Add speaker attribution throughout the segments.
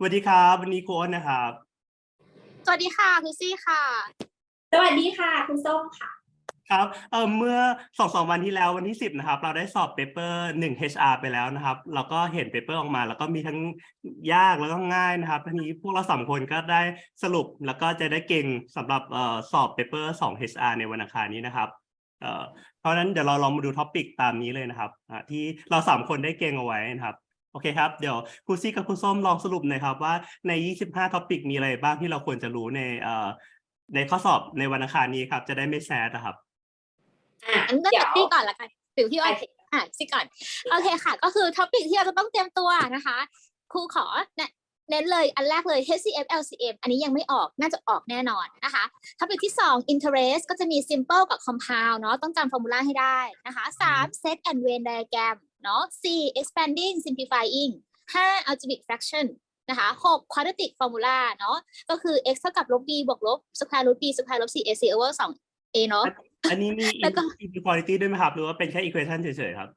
Speaker 1: สวัสดีครับวันนี้ครูอ้นนะครับ
Speaker 2: สวัสดีค่ะคุซี่ค่ะ
Speaker 3: สวัสดีค่ะ คุณส้มค่ะ
Speaker 1: ครับเออเมื่อสองสองวันที่แล้ววันที่สิบนะครับ เราได้สอบเปเปอร์หนึ่ง HR ไปแล้วนะครับ เราก็เห็นเปเปอร์ออกมา แล้วก็มีทั้งยากแล้วก็ง่ายนะครับทีนี้พวกเราสามคนก็ได้สรุปแล้วก็จะได้เก่งสำหรับเอ่อสอบเปเปอร์สอง HR ในวันอังคารนี้นะครับเอ่อเพราะฉะนั้นเดี๋ยวเราลองมาดูท็อปิกตามนี้เลยนะครับอ่าที่เราสามคนได้เก่งเอาไว้นะครับโอเคครับเดี๋ยวครูซี่กับครูส้มลองสรุปหน่อยครับว่าใน 25ท็อปิกมีอะไรบ้างที่เราควรจะรู้ในเอ่อในข้อสอบในวันอังคารนี้ครับ จะได้ไม่แซดนะครับ
Speaker 3: อะ
Speaker 2: อันนี้
Speaker 3: เดี๋ยว
Speaker 2: พี่ก่อนละกันหรือพี่อ้อยอะซี่ก่อนโอเคค่ะ ก็คือท็อปิกที่เราจะต้องเตรียมตัวนะคะครูขอเนเน้นเลยอันแรกเลย HCF LCM อันนี้ยังไม่ออกน่าจะออกแน่นอนนะคะท็อปิกที่ 2 interest ก็จะมี simple กับ compound เนาะต้องจำฟอร์มูลาให้ได้นะคะ 3 set and Venn diagram เนาะ 4 expanding simplifying 5 algebraic fraction นะคะ6 quadratic formula เนาะก็คือ x เท่ากับลบ b บวกลบ square root b square ลบ 4ac over 2 a เนาะ
Speaker 1: อันนี้มี
Speaker 2: แล้วก็
Speaker 1: inequality ด้วยไหมครับ หรือว่าเป็นแค่ equation เฉยๆครับ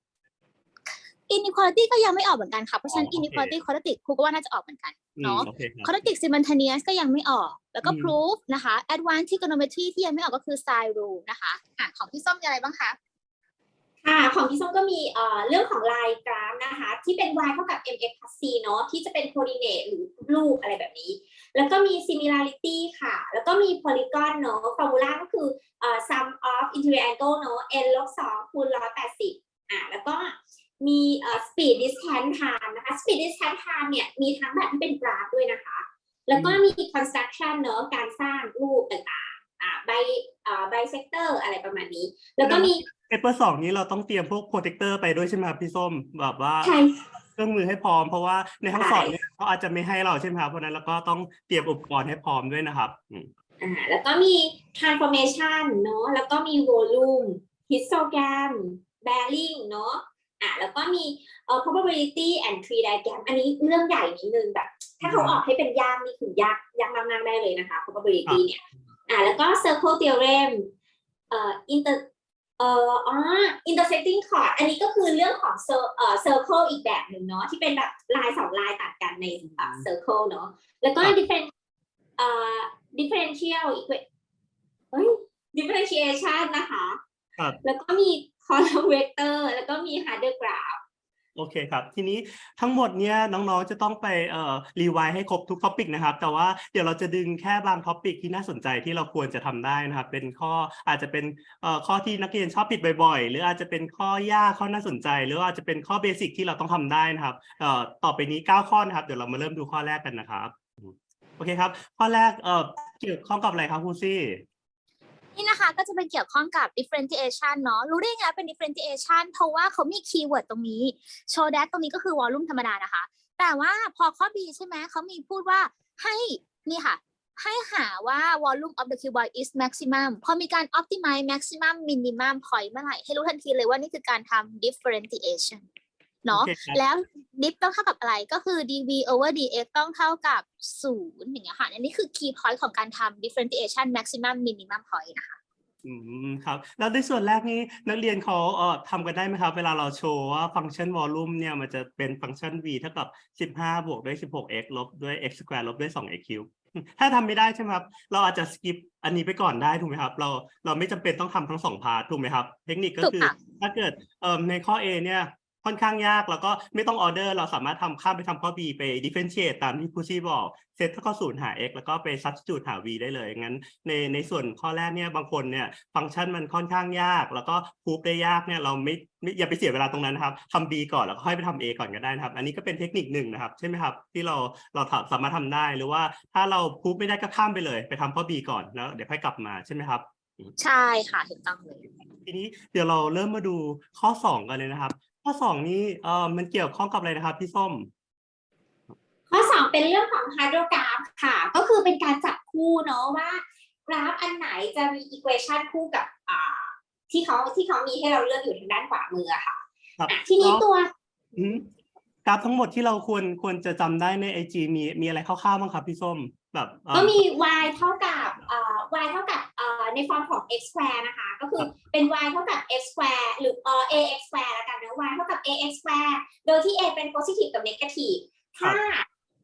Speaker 2: inequality ก็ยังไม่ออกเหมือนกันค่ะ เพราะฉะนั้น
Speaker 1: อ๋อโอเค
Speaker 2: inequality quadratic ครูก็ว่าน่าจะออกเหมือนกัน
Speaker 1: อืม
Speaker 2: เนาะ
Speaker 1: โอเคครับ
Speaker 2: quadratic simultaneous ก็ยังไม่ออก แล้วก็
Speaker 1: อืม
Speaker 2: proof นะคะ advanced trigonometry ที่ยังไม่ออกก็คือ sine rule นะคะอะของพี่ส้มมีอะไรบ้างคะ
Speaker 3: ค่ะ ของพี่ส้มก็มีเอ่อเรื่องของลายกราฟนะคะ ที่เป็น y เท่ากับ mx plus c เนาะที่จะเป็น coordinate หรือรูปอะไรแบบนี้ แล้วก็มี similarity ค่ะ แล้วก็มี polygon เนาะ formula ก็คือเอ่อ sum of interior angle เนาะ n ลบ2คูณ180อะแล้วก็มีเอ่อ speed distance time นะคะ speed distance time เนี่ยมีทั้งแบบที่เป็นกราฟด้วยนะคะ แล้วก็มี construction เนาะการสร้างรูปต่าง อ่า by อ่า bisector อะไรประมาณนี้ แล้วก็มี
Speaker 1: paper สองนี้เราต้องเตรียมพวก protector ไปด้วยใช่ไหมครับพี่ส้มแบบว่า
Speaker 3: ใช่
Speaker 1: เครื่องมือให้พร้อมเพราะว่าในห้องสอบ
Speaker 3: ใช่
Speaker 1: เนี่ยเขาอาจจะไม่ให้เราใช่ไหมครับเพราะฉะนั้นเราก็ต้องเตรียมอุปกรณ์ให้พร้อมด้วยนะครับอืม
Speaker 3: อ่าแล้วก็มี transformation เนาะแล้วก็มี volume histogram bearing เนาะอ่าแล้วก็มีเอ่อ probability and tree diagram อันนี้เรื่องใหญ่นิดนึงแบบ ถ้าเขาออกให้เป็นยากนี่คือยากยากมากๆได้เลยนะคะ probability เนี่ย อ่าแล้วก็ circle theorem เอ่อ inter เอ่ออ๋อ intersecting chord อันนี้ก็คือเรื่องของ cir- เอ่อ circle อีกแบบหนึ่งเนาะที่เป็นแบบลายสองลายตัดกันในเอ่อ circle เนาะแล้วก็ different เอ่อ differential equa เฮ้ย differentiation นะคะ
Speaker 1: ครับ
Speaker 3: แล้วก็มี column vector แล้วก็มี harder graph
Speaker 1: โอเคครับ ทีนี้ทั้งหมดเนี่ยน้องๆจะต้องไปเอ่อรีไวให้ครบทุกท็อปิกนะครับ แต่ว่าเดี๋ยวเราจะดึงแค่บางท็อปิกที่น่าสนใจที่เราควรจะทำได้นะครับ เป็นข้ออาจจะเป็นเอ่อข้อที่นักเรียนชอบผิดบ่อยๆ หรืออาจจะเป็นข้อยากข้อน่าสนใจ หรืออาจจะเป็นข้อเบสิกที่เราต้องทำได้นะครับเอ่อต่อไปนี้ 9 ข้อนะครับ เดี๋ยวเรามาเริ่มดูข้อแรกกันนะครับ โอเคครับ ข้อแรกเอ่อเกี่ยวข้องกับอะไรครับครูซี่
Speaker 2: นี่นะคะก็จะเป็นเกี่ยวข้องกับ differentiation เนาะรู้ได้ไงเป็น differentiation เพราะว่าเขามีคีย์เวิร์ดตรงนี้ show that ตรงนี้ก็คือ volume ธรรมดานะคะ แต่ว่าพอข้อ B ใช่ไหมเขามีพูดว่าให้นี่ค่ะ ให้หาว่า volume of the cuboid is maximum พอมีการ optimize maximum minimum point เมื่อไหร่ให้รู้ทันทีเลยว่านี่คือการทำ differentiation เนาะ
Speaker 1: โอเคครับ
Speaker 2: แล้ว dif ต้องเท่ากับอะไรก็คือ dv over dx ต้องเท่ากับศูนย์อย่างเงี้ยค่ะอันนี้คือ key point ของการทำ differentiation maximum minimum point นะคะ
Speaker 1: อืมครับ แล้วในส่วนแรกนี้นักเรียนเขาเอ่อทำกันได้ไหมครับ เวลาเราโชว์ว่าฟังก์ชันวอลลุ่มเนี่ยมันจะเป็นฟังก์ชัน v เท่ากับ 15 บวกด้วย 16x ลบด้วย x square ลบด้วย 2x cube ถ้าทำไม่ได้ใช่ไหมครับ เราอาจจะสกิปอันนี้ไปก่อนได้ถูกไหมครับ เราเราไม่จำเป็นต้องทำทั้งสองพาร์ทถูกไหมครับ เทคนิคก็
Speaker 2: ถูก
Speaker 1: คือ
Speaker 2: ค่ะ
Speaker 1: ถ้าเกิดเอ่อในข้อ A เนี่ย ค่อนข้างยาก แล้วก็ไม่ต้องออเดอร์เราสามารถทำข้ามไปทำข้อ B ไป differentiate ตามที่ผู้ชี้บอกเซตเท่ากับศูนย์หา x แล้วก็ไป substitute หา v ได้เลยงั้นในในส่วนข้อแรกเนี่ยบางคนเนี่ยฟังก์ชันมันค่อนข้างยาก แล้วก็พูฟได้ยากเนี่ยเราไม่ไม่อย่าไปเสียเวลาตรงนั้นนะครับทำ B ก่อนแล้วก็ค่อยไปทำ A ก่อนก็ได้นะครับ อันนี้ก็เป็นเทคนิคหนึ่งนะครับ ใช่ไหมครับ ที่เราเราทำสามารถทำได้หรือว่าถ้าเราพูฟไม่ได้ก็ข้ามไปเลย ไปทำข้อ B ก่อนแล้วเดี๋ยวค่อยกลับมาใช่ไหมครับ
Speaker 2: ใช่ค่ะถูกต้องเลย
Speaker 1: ทีนี้เดี๋ยวเราเริ่มมาดูข้อ 2 กันเลยนะครับ ข้อ2นี้เอ่อมันเกี่ยวข้องกับอะไรนะครับ พี่ส้ม
Speaker 3: ข้อสองเป็นเรื่องของ hydrograph ค่ะ ก็คือเป็นการจับคู่เนาะว่า กราฟอันไหนจะมี equation คู่กับอ่าที่เขาที่เขามีให้เราเลือกอยู่ทางด้านขวามืออะค่ะ
Speaker 1: ครับ
Speaker 3: อะ ทีนี้
Speaker 1: แล้ว
Speaker 3: ตัว
Speaker 1: อืมกราฟทั้งหมดที่เราควรควรจะจำได้ในไอจีมีมีอะไรคร่าวๆบ้างครับพี่ส้มแบบเอ่อ
Speaker 3: ก็มี y เท่ากับเอ่อ y เท่ากับเอ่อ ในฟอร์มของ x square นะคะ ก็คือเป็น y เท่ากับ x square หรือเอ่อ ax square แล้วกันนะ y เท่ากับ ax square โดยที่ a เป็น positive กับ negative ถ้า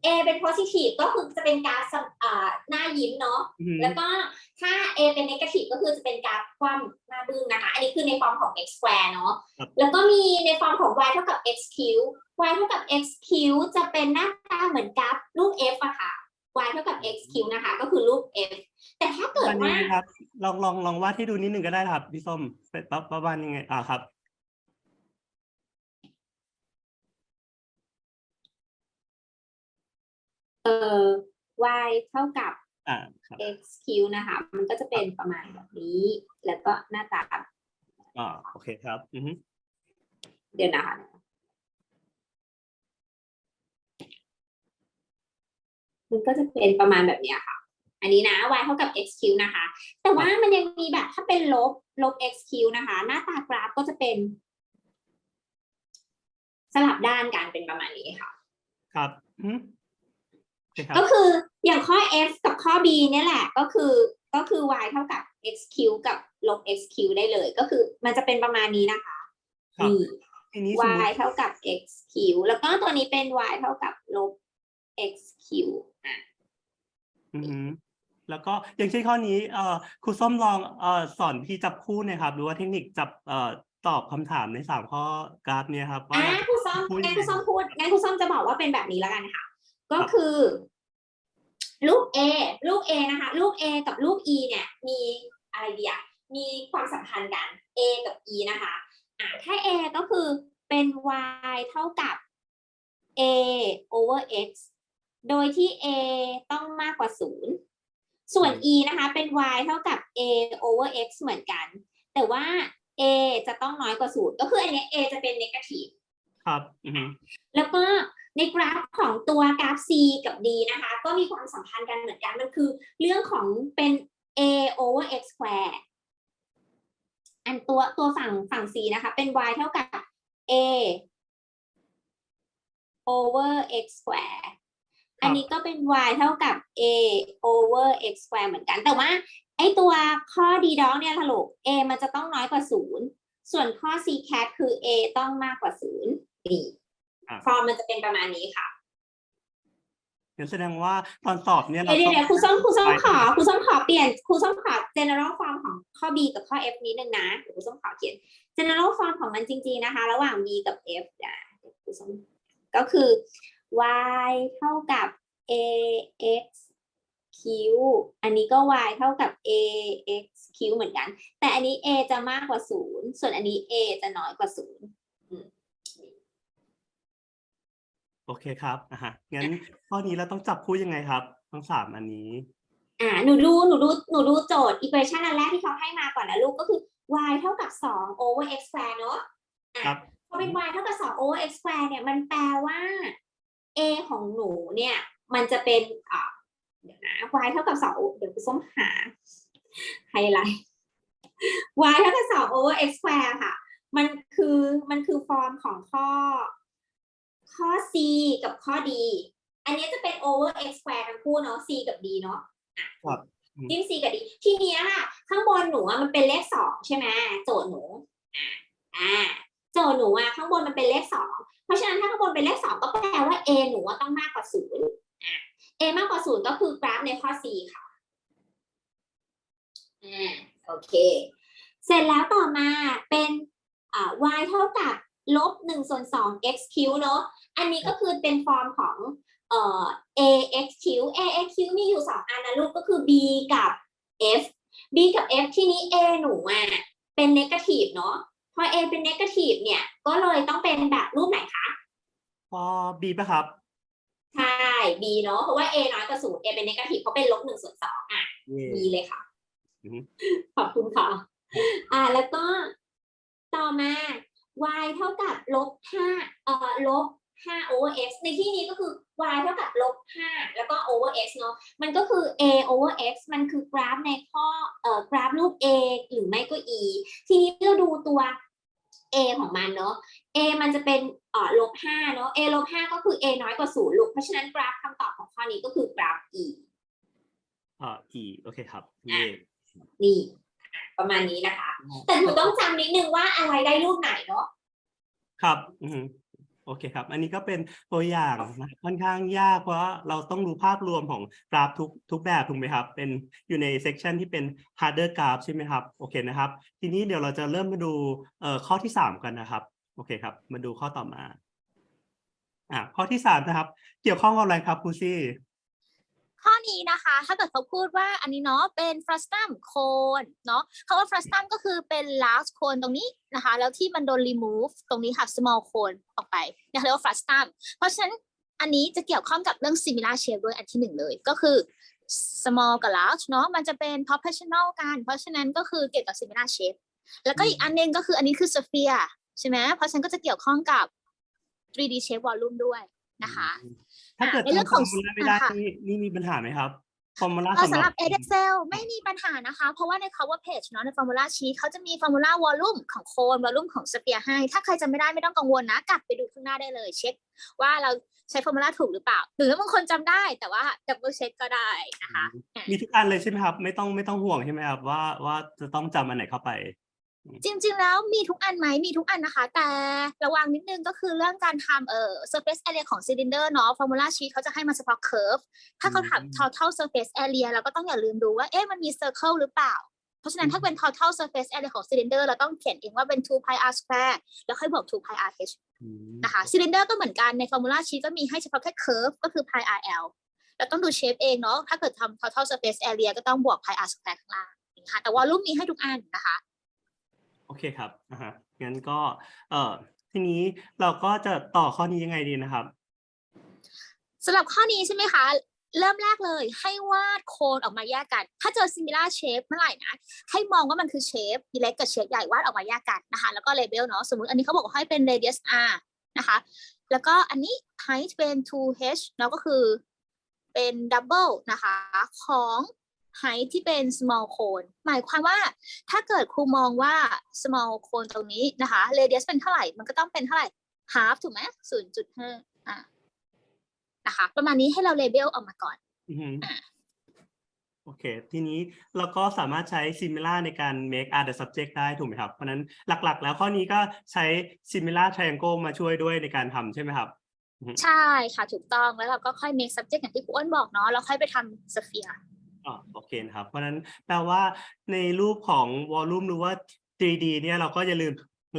Speaker 3: A เป็น positive ก็คือจะเป็นกราฟสำอ่าหน้ายิ้มเนาะ
Speaker 1: อือหือ
Speaker 3: แล้วก็ถ้า A เป็น negative ก็คือจะเป็นกราฟคว่ำหน้าบึ้งนะคะ อันนี้คือในฟอร์มของ x square เนาะ
Speaker 1: ครับ
Speaker 3: แล้วก็มีในฟอร์มของ y เท่ากับ x cube y เท่ากับ x cube จะเป็นหน้าตาเหมือนกราฟรูป f อะค่ะ y เท่ากับ x cube นะคะ ก็คือรูป f แต่ถ้าเกิด
Speaker 1: วัน
Speaker 3: ว่า
Speaker 1: นี้ครับ ลองลองลองวาดให้ดูนิดนึงก็ได้ครับพี่ส้มเป็นประประมาณยังไง อ่าครับ
Speaker 3: เอ่อ y เท่ากับ
Speaker 1: อ่าครับ
Speaker 3: x cube นะคะ มันก็จะเป็นประมาณแบบนี้ แล้วก็หน้าตา
Speaker 1: อ่าโอเคครับ อือฮึ
Speaker 3: เดี๋ยวนะคะ มันก็จะเป็นประมาณแบบเนี้ยค่ะ อันนี้นะ y เท่ากับ x cube นะคะ แต่ว่ามันยังมีแบบถ้าเป็นลบลบ x cube นะคะ หน้าตากราฟก็จะเป็น สลับด้านกันเป็นประมาณนี้ค่ะ
Speaker 1: ครับอือฮึโอเคครับ
Speaker 3: ก็คืออย่างข้อ f กับข้อ b เนี่ยแหละ ก็คือก็คือ y เท่ากับ x cube กับลบ x cube ได้เลย ก็คือมันจะเป็นประมาณนี้นะคะ
Speaker 1: ครับ
Speaker 3: นี่
Speaker 1: ทีนี้สมม
Speaker 3: y
Speaker 1: ติ
Speaker 3: เท่ากับ x cube แล้วก็ตัวนี้เป็น y เท่ากับลบ x cube อะ
Speaker 1: อือฮึ แล้วก็อย่างเช่นข้อนี้เอ่อครูส้มลองเอ่อสอนพี่จับคู่หนะครับหรือว่าเทคนิคจับเอ่อตอบคำถามในสามข้อกราฟเนี่ยครับว่า
Speaker 3: อะครูส้ม
Speaker 1: พูด
Speaker 3: งั้น
Speaker 1: ยัง
Speaker 3: ครู
Speaker 1: ไง
Speaker 3: ส้มพูดงั้นครูส้มจะบอกว่าเป็นแบบนี้แล้วกันค่ะ ก็
Speaker 1: ครับ
Speaker 3: คือลูก A ลูก A นะคะลูก A กับลูก E เนี่ยมีอะไรดีอะมีความสัมพันธ์กัน A กับ E นะคะอะถ้า A ก็คือเป็น y เท่ากับ a over x โดยที่ a ต้องมากกว่าศูนย์ ส่วน e นะคะเป็น y เท่ากับ a over x เหมือนกัน แต่ว่า a จะต้องน้อยกว่าศูนย์ก็คืออันเนี้ย a จะเป็น negative
Speaker 1: ครับอือฮึ
Speaker 3: แล้วก็ในกราฟของตัวกราฟ c กับ d นะคะ ก็มีความสัมพันธ์กันเหมือนกันมันคือเรื่องของเป็น a over x square อันตัวตัวฝั่งฝั่ง c นะคะ เป็น y เท่ากับ a over x square อันนี้ก็เป็น y เท่ากับ a over x square เหมือนกัน แต่ว่าไอตัวข้อ d dog เนี่ยทะลุ a มันจะต้องน้อยกว่าศูนย์ส่วนข้อ c cat คือ a ต้องมากกว่าศูนย์นี่
Speaker 1: อะ
Speaker 3: ฟอร์มมันจะเป็นประมาณนี้ค่ะ
Speaker 1: งั้นแสดงว่าตอนสอบเนี่ย
Speaker 3: เดี๋
Speaker 1: เรา
Speaker 3: ยวเดี๋ยว
Speaker 1: ต้อง
Speaker 3: ครูส้มครูส้ม
Speaker 1: ไป
Speaker 3: ขอครูส้มขอเปลี่ยนครูส้มขอ general form ของข้อ b กับข้อ f นิดนึงนะเดี๋ยวครูส้มขอเขียน general form ของมันจริง ๆนะคะ ระหว่าง b กับ f อะเดี๋ยวครูส้มก็คือ y เท่ากับ a x q อันนี้ก็ y เท่ากับ a x q เหมือนกัน แต่อันนี้ a จะมากกว่าศูนย์ส่วนอันนี้ a จะน้อยกว่าศูนย์
Speaker 1: โอเคครับอะฮะงั้นข้อนี้เราต้องจับคู่ยังไงครับ ทั้งสามอันนี้
Speaker 3: อ่า หนูดู หนูดู หนูดูโจทย์ equation อันแรกที่เขาให้มาก่อนนะลูกก็คือ y เท่ากับ 2 over x square เนอะอะ
Speaker 1: ครับ
Speaker 3: พอเป็น y เท่ากับ 2 over x square เนี่ย มันแปลว่า a ของหนูเนี่ย มันจะเป็นอ่าเดี๋ยวนะ y เท่ากับ2เดี๋ยวคุณส้มหาไฮไลท์ y เท่ากับ2 over x square ค่ะ มันคือมันคือฟอร์มของข้อ ข้อ c กับข้อ d อันนี้จะเป็น over x square ทั้งคู่เนาะ c กับ d เนาะ
Speaker 1: ครับ
Speaker 3: จิ้ม c กับ d ทีเนี้ยค่ะ ข้างบนหนูอะมันเป็นเลขสองใช่ไหมโจทย์หนู อ่าอ่าโจทย์หนูอะข้างบนมันเป็นเลขสอง เพราะฉะนั้นถ้าข้างบนเป็นเลขสองก็แปลว่า a หนูอะต้องมากกว่าศูนย์ a มากกว่าศูนย์ก็คือกราฟในข้อ c ค่ะอ่าโอเค เสร็จแล้วต่อมาเป็นอ่า y เท่ากับลบหนึ่งส่วนสอง x q เนอะอันนี้ก็คือเป็นฟอร์มของเอ่อ AXQ AXQ มีอยู่สองอันนะลูกก็คือ B กับ F B กับ F ที่นี้ A หนูอะเป็น negative เนาะ พอ A เป็น negative เนี่ย ก็เลยต้องเป็นแบบรูปไหนคะ
Speaker 1: พอบีป่ะครับ
Speaker 3: ใช่ B เนาะเพราะว่า A น้อยกว่าศูนย์ A เป็น negative เพราะเป็นลบหนึ่งส่วนสองอะ
Speaker 1: เย่
Speaker 3: B เลยค่ะ
Speaker 1: อือฮึ
Speaker 3: ขอบคุณค่ะ อ่า แล้วก็ต่อมา y เท่ากับลบห้าเอ่อลบห้า over x ในที่นี้ก็คือ y เท่ากับลบห้าแล้วก็ over x เนาะ มันก็คือ a over x มันคือกราฟในข้อเอ่อกราฟรูป a หรือไม่ก็ e ทีนี้เราดูตัว a ของมันเนาะ a มันจะเป็นเอ่อลบห้าเนาะ a ลบห้าก็คือ a น้อยกว่าศูนย์ลูก เพราะฉะนั้นกราฟคำตอบของข้อนี้ก็คือกราฟ e
Speaker 1: อ่าอีโอเคครับเย่
Speaker 3: นี่อะประมาณนี้นะคะ แต่หนูต้องจำนิดนึงว่าอะไรได้รูปไหนเนาะ
Speaker 1: ครับอือฮึ โอเคครับ อันนี้ก็เป็นตัวอย่างนะค่อนข้างยากเพราะเราต้องดูภาพรวมของกราฟทุกทุกแบบถูกไหมครับ เป็นอยู่ในเซกชันที่เป็น harder graph ใช่ไหมครับ โอเคนะครับ ทีนี้เดี๋ยวเราจะเริ่มมาดูเอ่อข้อที่สามกันนะครับ โอเคครับ มาดูข้อต่อมา อะข้อที่สามนะครับ เกี่ยวข้องกับอะไรครับครูซี่
Speaker 2: ข้อนี้นะคะ ถ้าเกิดเขาพูดว่าอันนี้เนาะเป็น frustum cone เนาะคำว่า frustum ก็คือเป็น large cone ตรงนี้นะคะ แล้วที่มันโดน remove ตรงนี้ค่ะ small cone ออกไปนะคะเรียกว่า frustum เพราะฉะนั้นอันนี้จะเกี่ยวข้องกับเรื่อง similar shape ด้วยอันที่หนึ่งเลยก็คือ small กับ large เนาะมันจะเป็น proportional กัน เพราะฉะนั้นก็คือเกี่ยวกับ similar shape แล้วก็อีกอันหนึงก็คืออันนี้คือ sphere ใช่ไหมเพราะฉะนั้นก็จะเกี่ยวข้องกับ 3D shape volume ด้วยนะคะ
Speaker 1: ถ้าเกิด
Speaker 2: ในเรื่อง
Speaker 1: จำฟ
Speaker 2: ข
Speaker 1: อ
Speaker 2: อง
Speaker 1: ร์มูลาไม่ได้
Speaker 2: อะค่ะ
Speaker 1: นี่นี่มีปัญหาไหมครับฟอร์มูลา
Speaker 2: เอ่อ
Speaker 1: สำ
Speaker 2: สำ
Speaker 1: ห
Speaker 2: ห
Speaker 1: รั
Speaker 2: รับ บ Excel ไม่มีปัญหานะคะ เพราะว่าใน cover page เนาะใน formula sheet เขาจะมี formula volume ของโคน volume ของ sphere ให้ ถ้าใครจะไม่ได้ไม่ต้องกังวลนะ กลับไปดูข้างหน้าได้เลย เช็คว่าเราใช้ formula ถูกหรือเปล่า หรือบางคนจำได้แต่ว่า double check ก็ได้นะคะ
Speaker 1: มีทุกอันเลยใช่ไหมครับ ไม่ต้องไม่ต้องห่วงใช่ไหมครับว่าว่าจะต้องจำอันไหนเข้าไป
Speaker 2: จริง ๆ แล้วมีทุกอันไหมมีทุกอันนะคะ แต่ระวังนิดนึงก็คือเรื่องการทำเอ่อ surface area ของ cylinder เนาะ formula sheet เขาจะให้มาเฉพาะ curve ถ้าเขาถาม
Speaker 1: อืม
Speaker 2: total surface area เราก็ต้องอย่าลืมดูว่า เอ๊ะ มันมี circle หรือเปล่า เพราะฉะนั้นถ้าเป็น total surface area ของ cylinder เราต้องเขียนเองว่าเป็น 2 pi r square แล้วค่อยบวก2 pi r h
Speaker 1: อืม
Speaker 2: นะคะ cylinder ก็เหมือนกันใน formula sheet ก็มีให้เฉพาะแค่ curve ก็คือ pi r l เราต้องดู shape เองเนาะ ถ้าเกิดทำ total surface area ก็ต้องบวก pi r square ข้างล่างนะคะแต่ว่ารูปมีให้ทุกอันนะคะ
Speaker 1: โอเคครับอ่าฮะงั้นก็เอ่อทีนี้เราก็จะต่อข้อนี้ยังไงดีนะครับ
Speaker 2: สำหรับข้อนี้ใช่ไหมคะ เริ่มแรกเลยให้วาดโคนออกมาแยกกัน ถ้าเจอ similar shape เมื่อไหร่นะ ให้มองว่ามันคือเชฟเล็กกับเชฟใหญ่วาดออกมาแยกกันนะคะ แล้วก็ label เนาะสมมติอันนี้เขาบอกว่าให้เป็น radius r นะคะ แล้วก็อันนี้ height เป็น 2h เนาะก็คือเป็น double นะคะ ของ height ที่เป็น small cone หมายความว่าถ้าเกิดครูมองว่า small cone ตรงนี้นะคะ radius เป็นเท่าไหร่ มันก็ต้องเป็นเท่าไหร่ half ถูกไหม0.5อะนะคะ ประมาณนี้ให้เราเลเบลออกมาก่อน
Speaker 1: อือฮึ
Speaker 2: อะ
Speaker 1: โอเค ทีนี้เราก็สามารถใช้ similar ในการ make r the subject ได้ถูกไหมครับ เพราะฉะนั้นหลักๆ แล้วข้อนี้ก็ใช้ similar triangle มาช่วยด้วยในการทำใช่ไหมครับ
Speaker 2: ใช่ค่ะ ถูกต้องแล้วเราก็ค่อย make subject อย่างที่ครูอ้นบอกเนาะแล้วค่อยไปทำ sphere
Speaker 1: อ๋อโอเคนะครับ เพราะฉะนั้นแปลว่าในรูปของ volume หรือว่า 3D เนี่ยเราก็อย่าลืม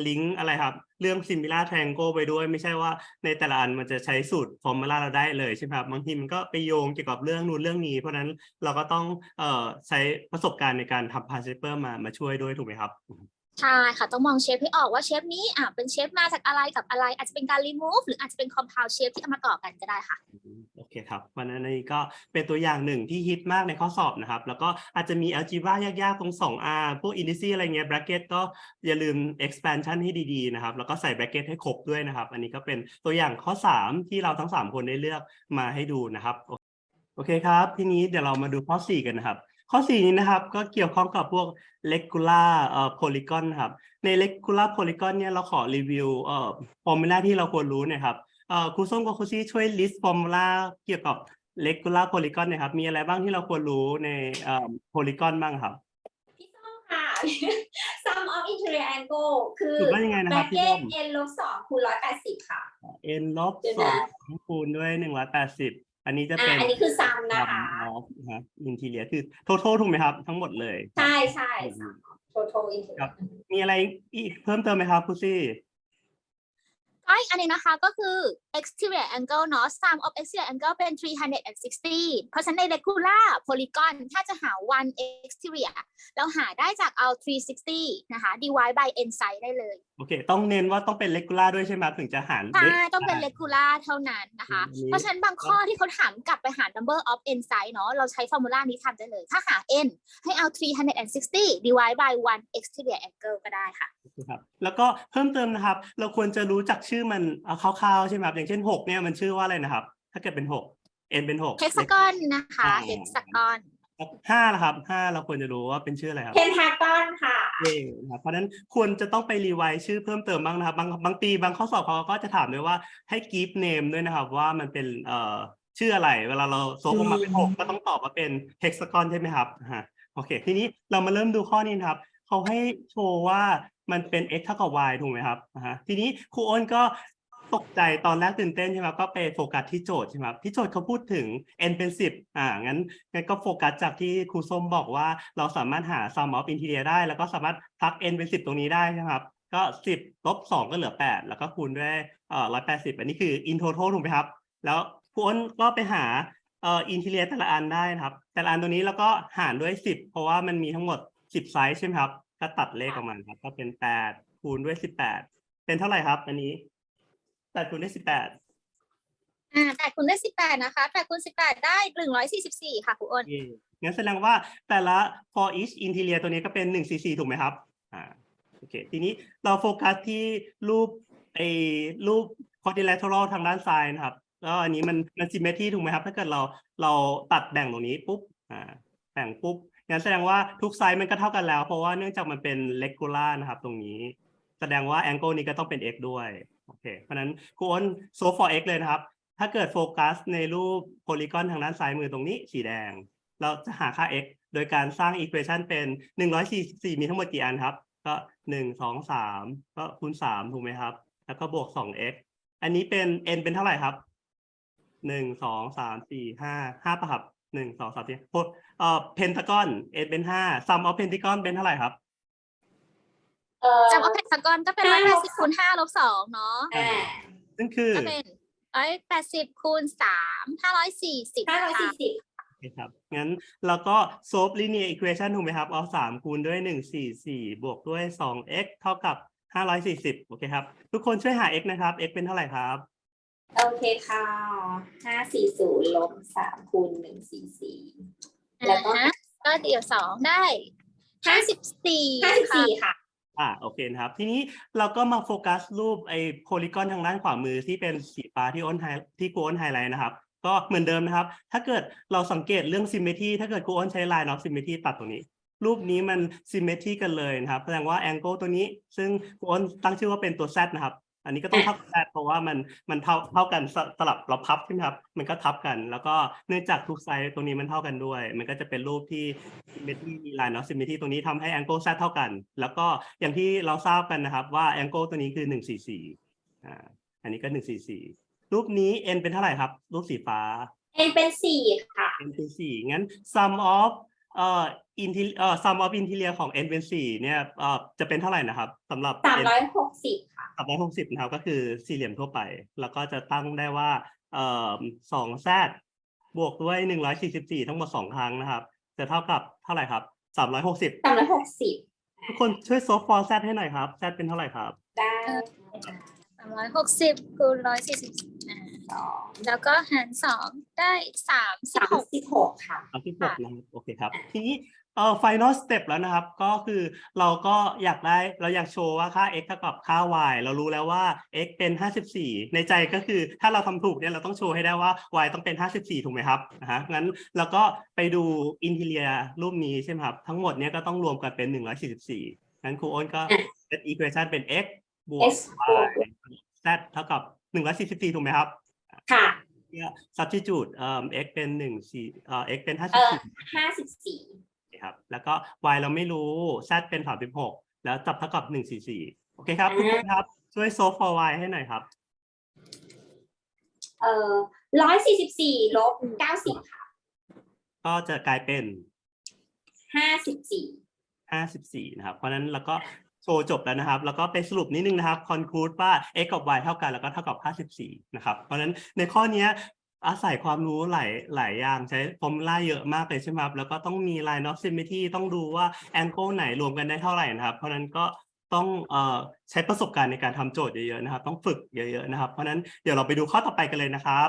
Speaker 1: ลิงก์อะไรครับ เรื่อง similar triangle ไปด้วย ไม่ใช่ว่าในแต่ละอันมันจะใช้สูตร formula เราได้เลยใช่ไหมครับบางทีมันก็ไปโยงเกี่ยวกับเรื่องนู้นเรื่องนี้ เพราะฉะนั้นเราก็ต้องเอ่อใช้ประสบการณ์ในการทำ past paper มามาช่วยด้วยถูกไหมครับ
Speaker 2: ใช่ค่ะ ต้องมองเชฟให้ออกว่าเชฟนี้อะเป็นเชฟมาจากอะไรกับอะไร อาจจะเป็นการ remove หรืออาจจะเป็น compound shape ที่เอามาต่อกันก็ได้ค่ะ
Speaker 1: เคครับวันนั้นในนี้ก็เป็นตัวอย่างหนึ่งที่ฮิตมากในข้อสอบนะครับ แล้วก็อาจจะมี algebra ยากๆ ตรง 2R พวก indices อะไรเงี้ย bracket ก็อย่าลืม expansion ให้ดีๆนะครับ แล้วก็ใส่ bracket ให้ครบด้วยนะครับ อันนี้ก็เป็นตัวอย่างข้อ 3 ที่เราทั้ง 3 คนได้เลือกมาให้ดูนะครับ โอเคครับ ทีนี้เดี๋ยวเรามาดูข้อ 4 กันนะครับข้อ 4 นี้นะครับก็เกี่ยวข้องกับพวก regular เอ่อ polygon ครับใน regular polygon เนี่ยเราขอรีวิวเอ่อ formula ที่เราควรรู้นะครับ ครูส้มกับครูซี่ช่วย list formula เกี่ยวกับ regular polygon หนะครับ มีอะไรบ้างที่เราควรรู้ในเอ่อ polygon บ้างครับ
Speaker 3: พี่ส้มค่ะ sum of interior angle คือ
Speaker 1: ถูกว่ายังไงนะครับพี่ส้
Speaker 3: bracket
Speaker 1: ม
Speaker 3: n ลบสองคูณร้อยแปดสิบค่ะ
Speaker 1: n ลบ
Speaker 3: เดี๋ยว
Speaker 1: สอ
Speaker 3: นะ
Speaker 1: งคูณด้วยหนึ่งร้อยแปดสิบอันนี้จะ
Speaker 3: อ่า
Speaker 1: เป็น
Speaker 3: อันนี้คือ sum นะคะ
Speaker 1: of นะ interior คือ total ถูกไหมครับ ทั้งหมดเลย
Speaker 3: ใช่ใช่ sum of total
Speaker 1: ครั
Speaker 3: interior
Speaker 1: บมีอะไรอีกเพิ่มเติมไหมครับครูซี่
Speaker 2: ก็อีกอันหนึงนะคะก็คือ exterior angle เนาะ sum of exterior angle เป็น 360 เพราะฉะนั้นใน regular polygon ถ้าจะหา one exterior เราหาได้จากเอา 360 นะคะ divide by n side ได้เลย
Speaker 1: โอเค ต้องเน้นว่าต้องเป็น regular ด้วยใช่ไหมครับถึงจะหาร
Speaker 2: ใช่
Speaker 1: ได้
Speaker 2: ต้องเป็น regular เท่านั้นนะคะ
Speaker 1: อันนี้
Speaker 2: เพราะฉะนั้นบางข้อที่เขาถามกลับไปหา number of n side เนาะ เราใช้ฟอร์มูลานี้ทำได้เลย ถ้าหา n ให้เอา 360 divide by one exterior angle ก็ได้ค่ะ
Speaker 1: ครับ แล้วก็เพิ่มเติมนะครับ เราควรจะรู้จักชื่อมันเอาคร่าวๆใช่ไหมครับอย่างเช่นหกเนี่ยมันชื่อว่าอะไรนะครับ ถ้าเกิดเป็นหก n เป็นหก
Speaker 2: hexagon นะคะ
Speaker 1: อ่า
Speaker 2: hexagon
Speaker 1: ห้าละครับห้าเราควรจะรู้ว่าเป็นชื่ออะไรครับ
Speaker 3: pentagon ค่ะ
Speaker 1: เย่นะครับเพราะฉะนั้นควรจะต้องไปรีไวซ์ชื่อเพิ่มเติมบ้างนะครับ บางบางปีบางข้อสอบเขาก็จะถามด้วยว่าให้ give name ด้วยนะครับ ว่ามันเป็นเอ่อชื่ออะไร เวลาเราโซฟออกมาเป็นหกก็ต้องตอบว่าเป็น hexagon ใช่ไหมครับฮะโอเค ทีนี้เรามาเริ่มดูข้อนี้นะครับเขาให้โชว์ว่า มันเป็น x เท่ากับ y ถูกไหมครับอ่าฮะทีนี้ครูอ้นก็ตกใจตอนแรกตื่นเต้นใช่ไหมก็ไปโฟกัสที่โจทย์ใช่ไหมที่โจทย์เขาพูดถึง n เป็นสิบอ่างั้นงั้นก็โฟกัสจากที่ครูส้มบอกว่าเราสามารถหา sum of interior ได้ แล้วก็สามารถพัก n เป็นสิบตรงนี้ได้ใช่ไหมครับก็สิบลบสองก็เหลือแปดแล้วก็คูณด้วยเอ่อร้อยแปดสิบอันนี้คือ in total ถูกไหมครับ แล้วคุณอ้นก็ไปหาเอ่อ interior แต่ละอันได้นะครับ แต่ละอันตัวนี้แล้วก็หารด้วยสิบเพราะว่ามันมีทั้งหมดสิบไซส์ใช่ไหมครับ ก็ตัดเลขออกมาครับ ก็เป็นแปดคูณด้วยสิบแปดเป็นเท่าไหร่ครับอันนี้แปดคูณด้วยสิบแปด
Speaker 2: อ่าแปดคูณได้สิบแปดนะคะแปดคูณสิบแปดได้หนึ่งร้อยสี่สิบสี่ค่ะครูอ้น
Speaker 1: เย่งั้นแสดงว่าแต่ละ for each interior ตัวนี้ก็เป็นหนึ่ง cc ถูกไหมครับอ่าโอเคทีนี้เราโฟกัสที่รูปไอ้รูป quadrilateral ทางด้านซ้ายนะครับแล้วอันนี้มันมัน symmetry ถูกไหมครับ ถ้าเกิดเราเราตัดแบ่งตรงนี้ปุ๊บอ่าแบ่งปุ๊บ งั้นแสดงว่าทุกไซส์มันก็เท่ากันแล้ว เพราะว่าเนื่องจากมันเป็น regular นะครับตรงนี้ แสดงว่า angle นี้ก็ต้องเป็น x ด้วยโอเคเพราะนั้นครูอ้น so for x เลยนะครับ ถ้าเกิดโฟกัสในรูปโพลีกอนทางด้านซ้ายมือตรงนี้สีแดง เราจะหาค่า x โดยการสร้าง equation เป็น 144 มีทั้งหมดกี่อันครับ ก็ 1 2 3 ก็คูณ 3 ถูกไหมครับ แล้วก็บวก 2x อันนี้เป็น n เป็นเท่าไหร่ครับ 1 2 3 4 5 5ป่ะครับ 1 2 3 4โพเอ่อเพนทากอน n เป็น5 sum of pentagon เป็นเท่าไหร่ครับ
Speaker 3: เอ่อ
Speaker 2: จำว่าเพนทากอนก็เป็นร้อยแปดสิบคูณห้าลบสองเนาะ
Speaker 3: อ่า
Speaker 1: ซึ่งคือ
Speaker 2: ก็เป็นร้อยแปดสิบคูณสามห้าร้อยสี่สิบ
Speaker 3: ห้าร้อยสี่สิบ
Speaker 1: โอเคครับงั้นเราก็ solve linear equation ถูกไหมครับเอาสามคูณด้วยหนึ่งสี่สี่บวกด้วยสอง x เท่ากับห้าร้อยสี่สิบโอเคครับ ทุกคนช่วยหา x นะครับ x เป็นเท่าไหร่ครับ
Speaker 3: โอเคค่ะห้าสี่ศูนย์ลบสามคูณหนึ่งสี่สี่แล้วก็
Speaker 2: อ่าฮะก็เดี๋ยวสองได้ห้าสิบสี่
Speaker 3: ห้าสิบ
Speaker 2: ค่ะ
Speaker 3: สี่ค่ะ
Speaker 1: อ่าโอเคนะครับ ทีนี้เราก็มาโฟกัสรูปไอ้โพลีกอนทางด้านขวามือที่เป็นสีฟ้าที่อ้นไฮที่กูอ้นไฮไลท์นะครับ ก็เหมือนเดิมนะครับ ถ้าเกิดเราสังเกตเรื่อง symmetry ถ้าเกิดกูอ้นใช้ line of symmetry ตัดตรงนี้ รูปนี้มัน symmetry กันเลยนะครับ แสดงว่า angle ตัวนี้ ซึ่งกูอ้นตั้งชื่อว่าเป็นตัว z นะครับ อันนี้ก็ต้องเท่ากับ z เพราะว่ามันมันเท่าเท่ากันสสลับเราพับใช่ไหมครับ มันก็ทับกัน แล้วก็เนื่องจากทุกไซส์ตรงนี้มันเท่ากันด้วย มันก็จะเป็นรูปที่ symmetry มี line of symmetry ตรงนี้ทำให้ angle z เท่ากัน แล้วก็อย่างที่เราทราบกันนะครับว่า angle ตัวนี้คือ144อ่าอันนี้ก็144รูปนี้ n เป็นเท่าไหร่ครับ รูปสีฟ้า
Speaker 3: n เป็นสี่ค่ะ
Speaker 1: n เป็นสี่งั้น sum of เอ่อ interior เอ่อ sum of interior ของ n เป็นสี่เนี่ยเอ่อจะเป็นเท่าไหร่นะครับสำหรับ
Speaker 3: สาม
Speaker 1: n
Speaker 3: ร้อยหกสิบค่ะ
Speaker 1: สามร้อยหกสิบนะครับก็คือสี่เหลี่ยมทั่วไป แล้วก็จะตั้งได้ว่าเอ่อสองแซดบวกด้วยหนึ่งร้อยสี่สิบสี่ทั้งหมดสองครั้งนะครับ จะเท่ากับเท่าไหร่ครับสามร้อยหกสิบ
Speaker 3: สามร้อยหกสิบ
Speaker 1: ทุกคนช่วยโซฟอร์แซดให้หน่อยครับแซดเป็นเท่าไหร่ครับ
Speaker 3: ได้
Speaker 2: สามร้อยหกสิบคูณร้อยสี่สิบอ่า
Speaker 3: สอง
Speaker 2: แล้วก็หารสองได้สามสิบ
Speaker 3: สาม
Speaker 2: หก
Speaker 3: สิบหกค่ะ
Speaker 1: เอาที่หกนะครับโอเคครับ ทีนี้เอ่อ final step แล้วนะครับ ก็คือเราก็อยากได้เราอยากโชว์ว่าค่า x เท่ากับค่า y เรารู้แล้วว่า x เป็น 54 ในใจก็คือถ้าเราทำถูกเนี่ยเราต้องโชว์ให้ได้ว่า y ต้องเป็น 54 ถูกไหมครับนะฮะงั้นเราก็ไปดู interior รูปนี้ใช่ไหมครับ ทั้งหมดเนี่ยก็ต้องรวมกันเป็น 144งั้นครูอ้นก็
Speaker 3: อะ
Speaker 1: set equation เป็น x บวก
Speaker 3: x บวก
Speaker 1: y z เท่ากับ144ถูกไหมครับ
Speaker 3: ค่ะ
Speaker 1: เนี่ย substitute เอ่อ x เป็น1 4เอ่อ x เป็น
Speaker 3: เอ่อ
Speaker 1: 54
Speaker 3: ห้าสิบสี่
Speaker 1: ครับ แล้วก็ y เราไม่รู้ z เป็น36แล้วจับเท่ากับ144โอเคครับทุกคนครับ ช่วย solve for y ให้หน่อยครับ
Speaker 3: เอ่อร้อยสี่สิบสี่ลบเก้าสิบค่ะ
Speaker 1: ก็จะกลายเป็น
Speaker 3: ห้าสิบสี่
Speaker 1: 54นะครับ เพราะฉะนั้นเราก็โชว์จบแล้วนะครับ แล้วก็ไปสรุปนิดนึงนะครับ conclude ว่า x กับ y เท่ากันแล้วก็เท่ากับ 54 นะครับ เพราะฉะนั้นในข้อนี้อาศัยความรู้หลายหลายอย่างใช้ฟอร์มูลาเยอะมากเลยใช่ไหมครับ แล้วก็ต้องมี line of symmetry ต้องดูว่า angle ไหนรวมกันได้เท่าไหร่นะครับ เพราะนั้นก็ต้องอใช้ประสบการณ์ในการทำโจทย์เยอะๆนะครับ ต้องฝึกเยอะๆนะครับ เพราะนั้นเดี๋ยวเราไปดูข้อต่อไปกันเลยนะครับ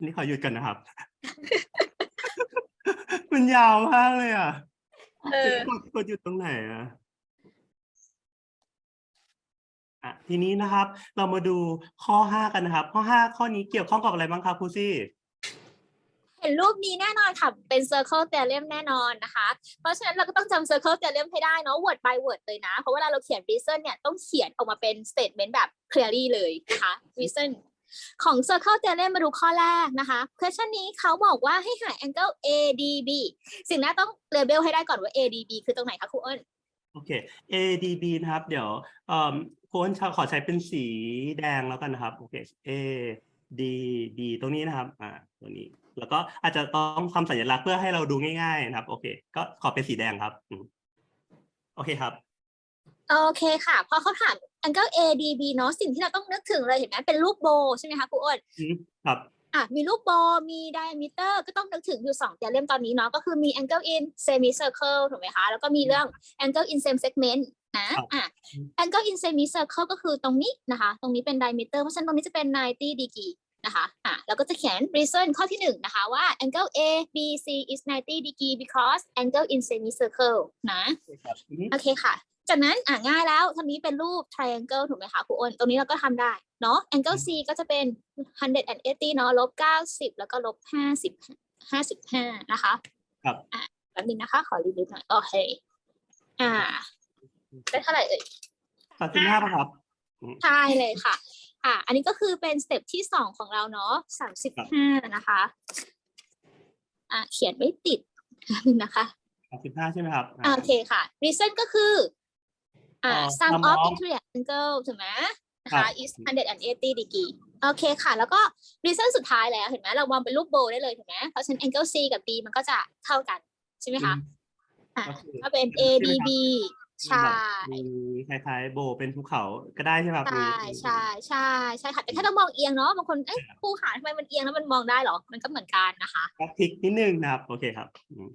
Speaker 1: นนี่ขอหยุดกันนะครับ มันยาวมากเลยอะ
Speaker 2: เออ
Speaker 1: กดกดหยุดตรงไหนอะอะทีนี้นะครับ เรามาดูข้อห้ากันนะครับ ข้อห้าข้อนี้เกี่ยวข้องกับอะไรบ้างครับครูซี่
Speaker 2: เห็นรูปนี้แน่นอนค่ะ เป็น circle theorem แน่นอนนะคะ เพราะฉะนั้นเราก็ต้องจำ circle theorem ให้ได้เนาะ word by word เลยนะ เพราะเวลาเราเขียน reason เนี่ย ต้องเขียนออกมาเป็น statement แบบ clearly เลยนะคะ reason ของ circle theorem มาดูข้อแรกนะคะ question นี้เขาบอกว่าให้หา angle ADB สิ่งแรกต้อง label ให้ได้ก่อนว่า ADB คือตรงไหนคะครูเอิญ
Speaker 1: โอเค ADB นะครับ เดี๋ยวเอ่อโค้ชขอใช้เป็นสีแดงแล้วกันนะครับโอเค A D D ตรงนี้นะครับอ่าตัวนี้ แล้วก็อาจจะต้องทำสัญลักษณ์เพื่อให้เราดูง่ายๆนะครับ โอเค ก็ขอเป็นสีแดงครับอืมโอเคครับ
Speaker 2: โอเคค่ะ พอเขาถาม angle A D B เนาะสิ่งที่เราต้องนึกถึงเลยเห็นไหมเป็นรูปโบใช่ไหมคะครูอ้น
Speaker 1: อืมครับ
Speaker 2: อะมีรูปโบมี diameter ก็ต้องนึกถึงอยู่สองเทียมตอนนี้เนาะก็คือมี angle in semicircle ถูกไหมคะ แล้วก็มีเรื่อง angle in same segment นะครับอะ angle in semicircle ก็คือตรงนี้นะคะ ตรงนี้เป็น diameter เพราะฉะนั้นตรงนี้จะเป็น 90 degree นะคะอะแล้วก็จะเขียน reason ข้อที่หนึ่งนะคะว่า angle A B C is 90 degree because angle in semicircle นะ
Speaker 1: โอเคครับอืม
Speaker 2: โอเคค่ะ จากนั้นอะง่ายแล้วทีนี้เป็นรูป triangle ถูกไหมคะครูอ้นตรงนี้เราก็ทำได้เนาะ angle C ก็จะเป็น 180เนาะลบ90 แล้วก็ลบ50 55 นะคะ
Speaker 1: ครับ
Speaker 2: อะแป๊บนึงนะคะ ขอรีวิวหน่อย โอเค อ่า ได้เท่าไหร่เอ่ย
Speaker 1: สามสิบห้าป่ะครับ
Speaker 2: ใช่เลยค่ะ อะ อันนี้ก็คือเป็นสเต็ปที่สองของเราเนาะ35 นะคะ อะเขียนไม่ติดแป๊บนึงนะคะ
Speaker 1: สามสิบห้าใช่ไหมครับ
Speaker 2: อ่าโอเคค่ะ reason ก็คือ อ่า
Speaker 1: เอ่อ
Speaker 2: sum
Speaker 1: sum
Speaker 2: of
Speaker 1: of
Speaker 2: interior angle ถูกไหมนะ
Speaker 1: ครั
Speaker 2: คะ
Speaker 1: บ
Speaker 2: is 180 degree โอเคค่ะ แล้วก็ reason สุดท้ายแล้วเห็นไหมเรามองเป็นรูปโบได้เลยถูกไหมเพราะฉะนั้น angle C กับ B มันก็จะเท่ากันใช่ไหมคะอ่า
Speaker 1: ก็คือ
Speaker 2: ก็เป็น A D B ใช่
Speaker 1: มีคล้ายๆโบเป็นภูเขาก็ได้ใช่ไหมครับ
Speaker 2: ใช่ใช่ใช่ใช่ค่ะแต่ถ้าเรามองเอียงเนาะบางคนเอ้ยผู้หาทำไมมันเอียงแล้วมันมองได้เหรอ มันก็เหมือนกันนะคะ
Speaker 1: ก็พลิกนิดนึงนะครับ โอเคครับอืม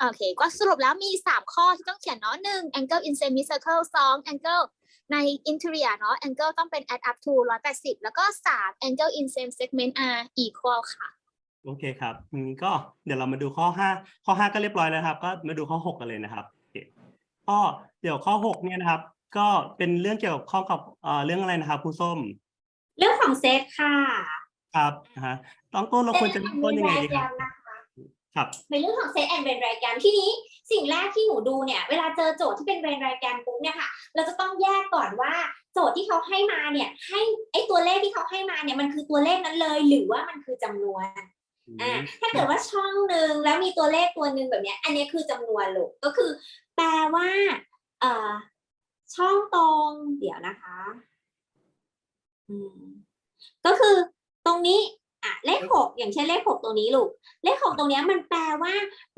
Speaker 2: โอเค ก็สรุปแล้วมี 3 ข้อที่ต้องเขียนเนาะหนึ่ง angle in semicircle สอง angle ใน interior เนาะ angle ต้องเป็น add up to 180 แล้วก็ 3 angle in same segment are equal ค่ะ
Speaker 1: โอเคครับอืมก็เดี๋ยวเรามาดูข้อห้าข้อห้าก็เรียบร้อยแล้วครับ ก็มาดูข้อหกกันเลยนะครับโอเคก็เดี๋ยวข้อหกเนี่ยนะครับ ก็เป็นเรื่องเกี่ยวกับข้อกับเอ่อเรื่องอะไรนะครับครูส้ม
Speaker 3: เรื่องของเซตค่ะ
Speaker 1: ครับนะฮะต้องต้นเราควรจะเริ่มต้นยังไงดีครับ
Speaker 3: นะ คะ
Speaker 1: ครับ
Speaker 3: ในเรื่องของเซตแอนด์เรนไรแกรมที่นี้สิ่งแรกที่หนูดูเนี่ย เวลาเจอโจทย์ที่เป็นเรนไรแกรมปุ๊บเนี่ยค่ะ เราจะต้องแยกก่อนว่าโจทย์ที่เขาให้มาเนี่ยให้ไอตัวเลขที่เขาให้มาเนี่ยมันคือตัวเลขนั้นเลย หรือว่ามันคือจำนวนอ่าถ้าเกิดว่าช่องหนึ่งแล้วมีตัวเลขตัวหนึ่งแบบเนี้ย อันนี้คือจำนวนลูกก็คือ แปลว่าเอ่อช่องตรงเดี๋ยวนะคะ อืมก็คือตรงนี้ อะเลขหกอย่างเช่นเลขหกตรงนี้ลูก เลขหกตรงเนี้ยมันแปลว่า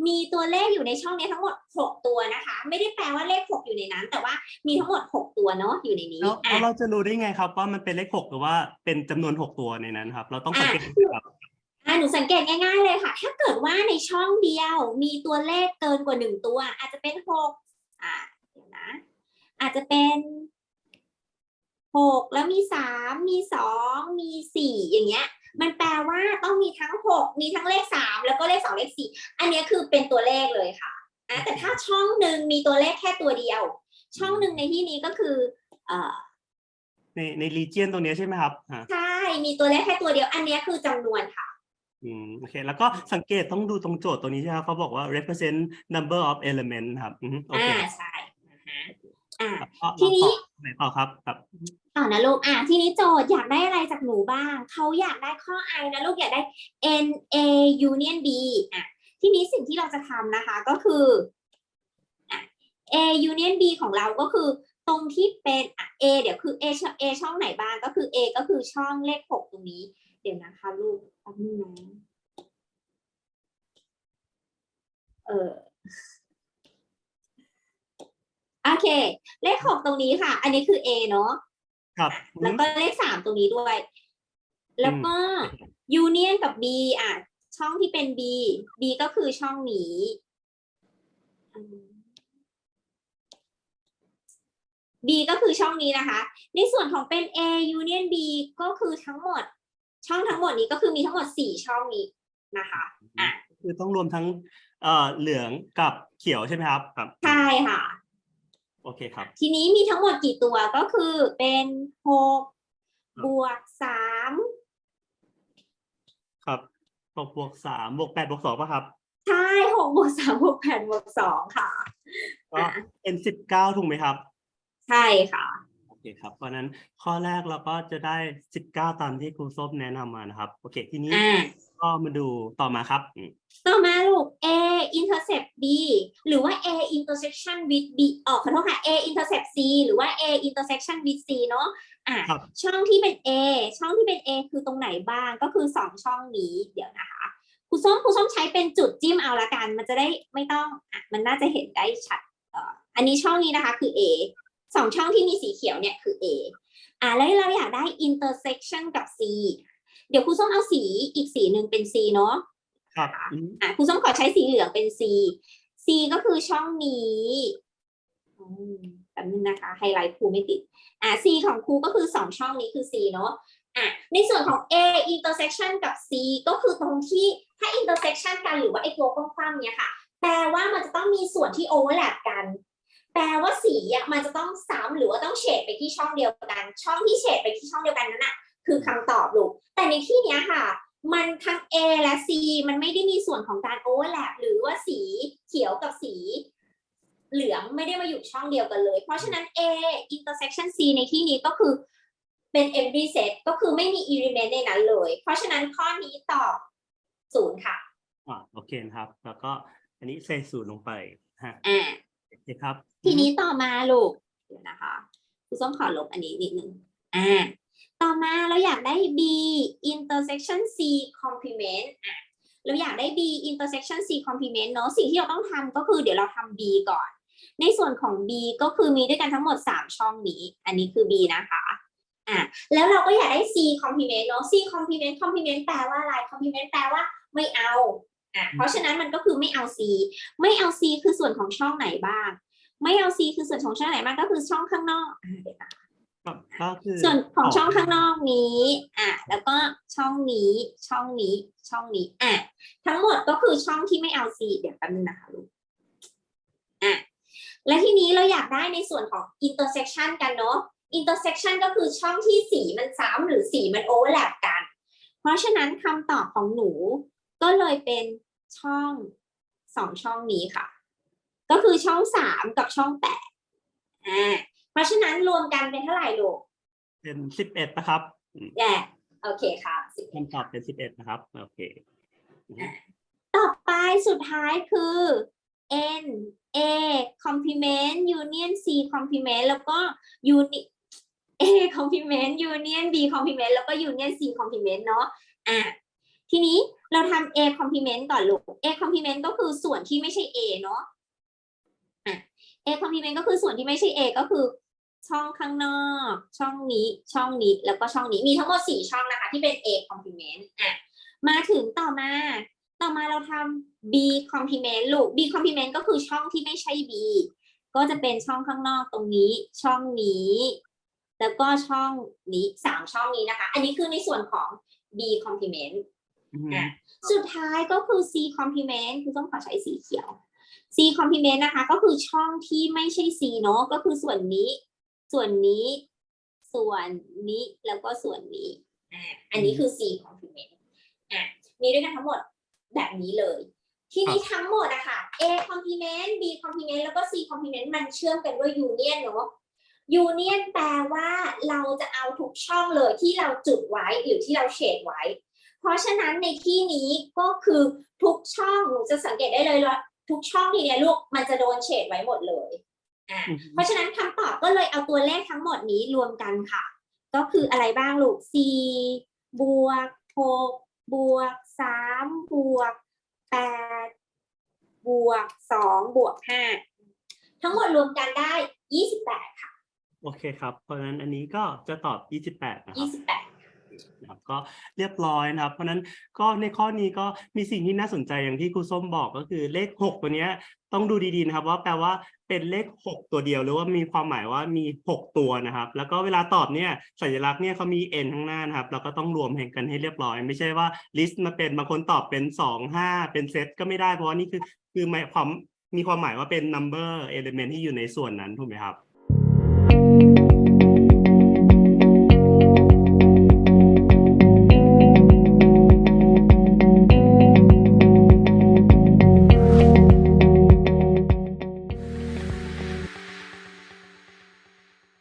Speaker 3: มีตัวเลขอยู่ในช่องนี้ทั้งหมดหกตัวนะคะ ไม่ได้แปลว่าเลขหกอยู่ในนั้น แต่ว่ามีทั้งหมดหกตัวเนาะอยู่ในนี้
Speaker 1: แล้ว
Speaker 3: อะ
Speaker 1: แล้วเราจะรู้ได้ไงครับว่ามันเป็นเลขหกหรือว่าเป็นจำนวนหกตัวในนั้นครับ เราต้องสังเกตครับ
Speaker 3: อ่าหนูสังเกตง่ายๆเลยค่ะ ถ้าเกิดว่าในช่องเดียวมีตัวเลขเกินกว่าหนึ่งตัว อาจจะเป็นหกอ่าเดี๋ยวนะ อาจจะเป็นหกแล้วมีสามมีสองมีสี่อย่างเงี้ย มันแปลว่าต้องมีทั้งหกมีทั้งเลขสามแล้วก็เลขสองเลขสี่อันเนี้ยคือเป็นตัวเลขเลยค่ะอะแต่ถ้าช่องหนึ่งมีตัวเลขแค่ตัวเดียว ช่องหนึ่งในที่นี้ก็คือเอ่อ
Speaker 1: ในในรีเจียนตรงเนี้ยใช่ไหมครับอ่า
Speaker 3: ใช่ มีตัวเลขแค่ตัวเดียว อันเนี้ยคือจำนวนค่ะ
Speaker 1: อืมโอเค แล้วก็สังเกตต้องดูตรงโจทย์ตัวนี้ใช่ไหมครับเขาบอกว่า represent number of element ครับอืมโอ
Speaker 3: อ่า
Speaker 1: เค
Speaker 3: ใช่นะคะ อ่า
Speaker 1: ครับก็
Speaker 3: ทีนี้
Speaker 1: ไหนต่อครับครับ
Speaker 3: ต่อนะลูกอะทีนี้โจทย์อยากได้อะไรจากหนูบ้างเขาอยากได้ข้อ I นะลูกอยากได้ N A Union B อะทีนี้สิ่งที่เราจะทำนะคะก็คืออะ A Union B ของเราก็คือตรงที่เป็นอะ A เดี๋ยวคือ A ช่อง A ช่องไหนบ้างก็คือ A ก็คือช่องเลขหกตรงนี้ เดี๋ยวนะคะลูกแป๊บนึงนะเออ โอเค เลขหกตรงนี้ค่ะ อันนี้คือ A เนาะ
Speaker 1: ครับ
Speaker 3: แล้วก็เลขสามตรงนี้ด้วย แล้วก็ยูเนียนกับ B อะ ช่องที่เป็น B B ก็คือช่องนี้อืม B ก็คือช่องนี้นะคะ ในส่วนของเป็น A Union B ก็คือทั้งหมด ช่องทั้งหมดนี้ก็คือมีทั้งหมดสี่ช่องนี้นะคะอะ
Speaker 1: คือต้องรวมทั้งเอ่อเหลืองกับเขียวใช่ไหมครับครับ
Speaker 3: ใช่ค่ะ
Speaker 1: โอเคครับ
Speaker 3: ทีนี้มีทั้งหมดกี่ตัวก็คือเป็นหกบวกสาม
Speaker 1: ครับหกบวกสามบวกแปดบวกสองป่ะครับ
Speaker 3: ใช่หกบวกสามบวกแปดบวกสองค่ะ
Speaker 1: ก็ n สิบเก้าถูกไหมครับ
Speaker 3: ใช่ค่ะ
Speaker 1: โอเคครับเพราะฉะนั้นข้อแรกเราก็จะได้สิบเก้าตามที่ครูส้มแนะนำมานะครับ โอเคทีนี้
Speaker 3: อ่า
Speaker 1: ก็มาดูต่อมาครับอืม
Speaker 3: ต่อมาลูก A intercept B หรือว่า A intersection with B ออกขอโทษค่ะ A intercept C หรือว่า A intersection with C เนาะอะ
Speaker 1: ครับ
Speaker 3: ช่องที่เป็น A ช่องที่เป็น A คือตรงไหนบ้างก็คือสองช่องนี้เดี๋ยวนะคะครูส้มครูส้มใช้เป็นจุดจิ้มเอาละกัน มันจะได้ไม่ต้องอะมันน่าจะเห็นได้ชัดเอ่ออันนี้ช่องนี้นะคะคือ A สองช่องที่มีสีเขียวเนี่ยคือ A อะแล้วเราอยากได้ intersection กับ C เดี๋ยวครูส้มเอาสีอีกสีหนึ่งเป็น C เนาะ
Speaker 1: ครับอืม
Speaker 3: อะครูส้มขอใช้สีเหลืองเป็น C C ก็คือช่องนี้อืมแป๊บนึงนะคะ ไฮไลท์ครูไม่ติด อะ C ของครูก็คือสองช่องนี้คือ C เนาะอะในส่วนของ A intersection กับ C ก็คือตรงที่ถ้า intersection กันหรือว่าไอ้ตัวกว้างๆเนี่ยค่ะ แปลว่ามันจะต้องมีส่วนที่ overlap กัน แปลว่าสีอะมันจะต้องซ้ำหรือว่าต้องเฉดไปที่ช่องเดียวกัน ช่องที่เฉดไปที่ช่องเดียวกันนั้นน่ะ คือคำตอบลูก แต่ในที่เนี้ยค่ะ มันทั้ง A และ C มันไม่ได้มีส่วนของการ overlap หรือว่าสีเขียวกับสีเหลืองไม่ได้มาอยู่ช่องเดียวกันเลย เพราะฉะนั้น A intersection C ในที่นี้ก็คือเป็น empty set ก็คือไม่มี element ในนั้นเลย เพราะฉะนั้นข้อนี้ตอบศูนย์ค่ะ
Speaker 1: อ่าโอเคนะครับ แล้วก็อันนี้ใส่สูตรลงไปฮะ
Speaker 3: อ่า
Speaker 1: โอเคครับ
Speaker 3: ทีนี้ต่อมาลูกเดี๋ยวนะคะครูส้มขอลบอันนี้นิดนึงอ่า ต่อมาเราอยากได้ B intersection C complement อะเราอยากได้ B intersection C complement เนอะสิ่งที่เราต้องทำก็คือเดี๋ยวเราทำ B ก่อน ในส่วนของ B ก็คือมีด้วยกันทั้งหมด 3 ช่องนี้ อันนี้คือ B นะคะอะแล้วเราก็อยากได้ C complement เนอะ C complement complement แปลว่าอะไร complement แปลว่าไม่เอาอะเพราะฉะนั้นมันก็คือไม่เอา C ไม่เอา C คือส่วนของช่องไหนบ้าง ไม่เอา C คือส่วนของช่องไหนบ้างก็คือช่องข้างนอกอะเดี๋ยวนะ
Speaker 1: ก็ก็คือ
Speaker 3: ส่วนของช่องข้างนอกนี้อะแล้วก็ช่องนี้ช่องนี้ช่องนี้อะทั้งหมดก็คือช่องที่ไม่เอา C เดี๋ยวแป๊บนึงนะคะลูกอะและทีนี้เราอยากได้ในส่วนของ intersection กันเนาะ intersection ก็คือช่องที่สีมันซ้ำหรือสีมัน overlap กัน เพราะฉะนั้นคำตอบของหนูก็เลยเป็นช่องสองช่องนี้ค่ะ ก็คือช่องสามกับช่องแปดอ่าเพ ราะฉะนั้นรวมกันเป็นเท่าไหร่ลูก
Speaker 1: เป็นสิบเอ็ดนะครับอืม
Speaker 3: แย่โอเคค่ะสิบ
Speaker 1: คำตอบเป็นสิบเอ็ดนะครับ โอเค
Speaker 3: ต่อไปสุดท้ายคือ n a complement union c complement แล้วก็ uni a complement union b complement แล้วก็ union c complement เนาะอะทีนี้เราทำ a complement ก่อนลูก a complement ก็คือส่วนที่ไม่ใช่ a เนาะอะ a complement ก็คือส่วนที่ไม่ใช่ a ก็คือ ช่องข้างนอก ช่องนี้ช่องนี้แล้วก็ช่องนี้มีทั้งหมดสี่ช่องนะคะ ที่เป็น a complement อะมาถึงต่อมา ต่อมาเราทำ b complement ลูก b complement ก็คือช่องที่ไม่ใช่ b ก็จะเป็นช่องข้างนอกตรงนี้ ช่องนี้ แล้วก็ช่องนี้สามช่องนี้นะคะ อันนี้คือในส่วนของ b complement
Speaker 1: อืม
Speaker 3: อะสุดท้ายก็คือ C complement คือต้องขอใช้สีเขียว C complement นะคะ ก็คือช่องที่ไม่ใช่ C เนอะก็คือส่วนนี้ ส่วนนี้ ส่วนนี้แล้วก็ส่วนนี้อ่าอันนี้คือ C complement อะมีด้วยกันทั้งหมดแบบนี้เลย ทีนี้ทั้งหมดอะค่ะ A complement B complement แล้วก็ C complement มันเชื่อมกันด้วย union เนอะ union แปลว่าเราจะเอาทุกช่องเลยที่เราจุดไว้หรือที่เราเฉดไว้ เพราะฉะนั้นในที่นี้ก็คือทุกช่องหนูจะสังเกตได้เลยว่าทุกช่องทีเนี้ยลูกมันจะโดนเฉดไว้หมดเลยอ่า
Speaker 1: อืม
Speaker 3: เพราะฉะนั้นคำตอบก็เลยเอาตัวเลขทั้งหมดนี้รวมกันค่ะ ก็คืออะไรบ้างลูกสี่บวกหกบวกสามบวกแปดบวกสองบวกห้าทั้งหมดรวมกันได้ยี่สิบแปดค่ะ
Speaker 1: โอเคครับ เพราะฉะนั้นอันนี้ก็จะตอบยี่สิบแปดนะครับ
Speaker 3: ยี่สิบแปด
Speaker 1: นะครับก็เรียบร้อยนะครับ เพราะฉะนั้นก็ในข้อนี้ก็มีสิ่งที่น่าสนใจอย่างที่ครูส้มบอกก็คือเลขหกตัวเนี้ย ต้องดูดีๆนะครับว่าแปลว่าเป็นเลขหกตัวเดียว หรือว่ามีความหมายว่ามีหกตัวนะครับ แล้วก็เวลาตอบเนี่ยสัญลักษณ์เนี่ยเขามี n ข้างหน้านะครับเราก็ต้องรวมแห่งกันให้เรียบร้อย ไม่ใช่ว่าลิสต์มาเป็นบางคนตอบเป็นสองห้าเป็นเซตก็ไม่ได้เพราะว่านี่คือคือหมายความมีความหมายว่าเป็น number element ที่อยู่ในส่วนนั้นถูกไหมครับ